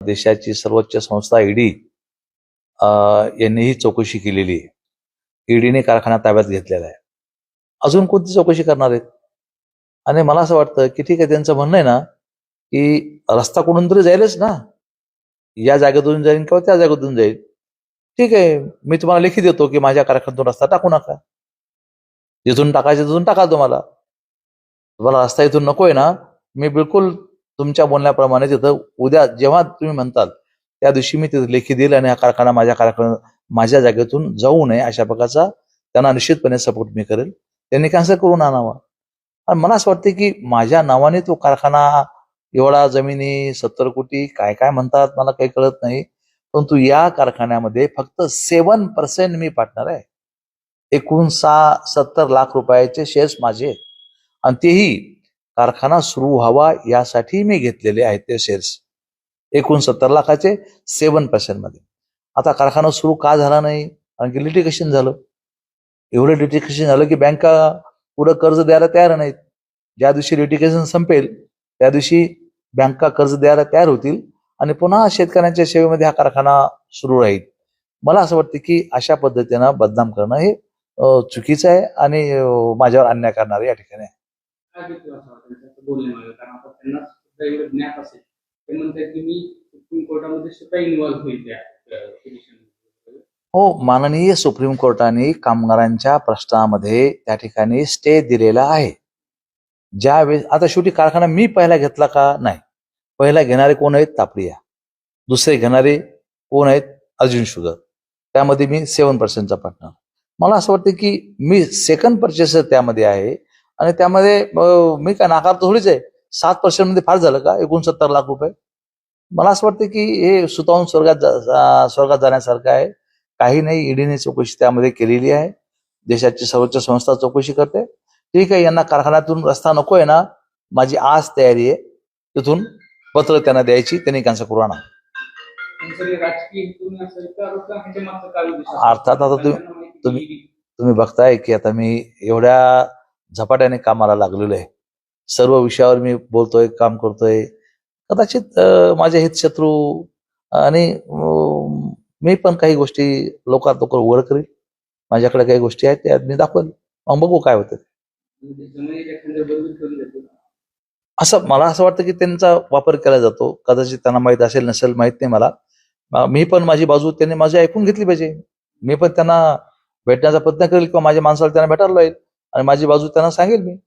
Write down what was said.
देशाची सर्वोच्च संस्था ईडी यांनी ही चौकशी केलेली आहे. ईडीने कारखाना ताब्यात घेतलेला आहे. अजून कोणती चौकशी करणार आहेत? आणि मला असं वाटतं की ठीक आहे त्यांचं म्हणणं आहे ना की रस्ता कोणून तरी जाईलच ना. या जागेतून जाईल किंवा त्या जागेतून जाईल ठीक आहे मी तुम्हाला लेखी देतो की माझ्या कारखान्यातून रस्ता टाकू नका. जिथून टाकायचं तिथून टाका तुम्हाला. तुम्हाला रस्ता इथून नको आहे ना. मी बिलकुल तुमच्या बोलण्याप्रमाणे तिथं उद्या जेव्हा तुम्ही म्हणताल त्या दिवशी मी तिथे लेखी देईल आणि हा कारखाना माझ्या कारखाना माझ्या जागेतून जाऊ नये अशा प्रकारचा त्यांना निश्चितपणे सपोर्ट मी करेल. त्यांनी कॅन्सल करून आणावा. आणि मला असं वाटतं की माझ्या नावाने तो कारखाना एवढा जमिनी सत्तर कोटी काय काय म्हणतात मला काही कळत नाही. परंतु या कारखान्यामध्ये फक्त सेवन पर्सेंट मी पार्टनर आहे. एकूण सहा सत्तर लाख रुपयाचे शेअर्स माझे आहेत. आणि तेही कारखाना सुरू व्हावा यासाठी मी घेतलेले आहेत ते शेअर्स एकूण सत्तर लाखाचे सेवन पर्सेंटमध्ये. आता कारखाना सुरू का झाला नाही? कारण की लिटिकेशन झालं. एवढं लिटिकेशन झालं की बँका पुढं कर्ज द्यायला तयार नाहीत. ज्या दिवशी लिटिकेशन संपेल त्या दिवशी बँका कर्ज द्यायला तयार होतील आणि पुन्हा शेतकऱ्यांच्या सेवेमध्ये हा कारखाना सुरू राहील. मला असं वाटतं की अशा पद्धतीनं बदनाम करणं हे चुकीचं आहे आणि माझ्यावर अन्याय करणार या ठिकाणी आहे. काय भेटतो असं वाटतं त्यांचं बोलण्यामध्ये कारण आता त्यांना सुद्धा एवढं ज्ञात असेल. ते म्हणतात की मी सुप्रीम कोर्टामध्ये सुद्धा इन्व्हॉल्व्ह होईल त्या पिटिशन हो माननीय सुप्रीम कोर्टाने कामगारांच्या प्रश्नामध्ये त्या ठिकाणी स्टे दिलेला आहे. ज्या वेळेस आता शेवटी कारखाना मी पहिला घेतला का? नाही. पहिला घेणारे कोण आहेत? तापडिया. दुसरे घेणारे कोण आहेत? अर्जुन शुगर. त्यामध्ये मी सेवन पर्सेंटचा पार्टनर मला असं वाटतं की मी सेकंड पर्चेसर त्यामध्ये आहे. आणि त्यामध्ये मी काय नाकारतो थोडीच आहे. सात पर्सेंटमध्ये फार झालं का? एकोणसत्तर लाख रुपये. मला असं वाटतं की हे सुतावून स्वर्गात जा- स्वर्गात जाण्यासारखं आहे. काही नाही ईडीने चौकशी त्यामध्ये केलेली आहे. देशाची सर्वोच्च संस्था चौकशी करते. ठीक आहे यांना कारखान्यातून रस्ता नको आहे ना? माझी आज तयारी आहे. तिथून पत्र त्यांना द्यायची त्यांनी कॅन्सल करू आणा. असेल? अर्थात आता तुम्ही- तुम्ही बघताय की आता मी एवढ्या झपाट्याने कामाला लागलेलो आहे. सर्व विषयावर मी बोलतोय काम करतोय. कदाचित माझे हितशत्रू आणि मी पण काही गोष्टी लोकात लवकर उघड करेल माझ्याकडे काही गोष्टी आहेत त्या मी दाखवेल मग बघू काय होतं असं मला असं वाटतं की त्यांचा वापर केला जातो. कदाचित त्यांना माहीत असेल नसेल माहीत नाही मला. मी पण माझी बाजू त्यांनी माझी ऐकून घेतली पाहिजे. मी पण त्यांना भेटण्याचा प्रयत्न करेल किंवा माझ्या माणसाला त्यांना भेटायला लावेल. आणि माझी बाजू त्यांना सांगेल मी.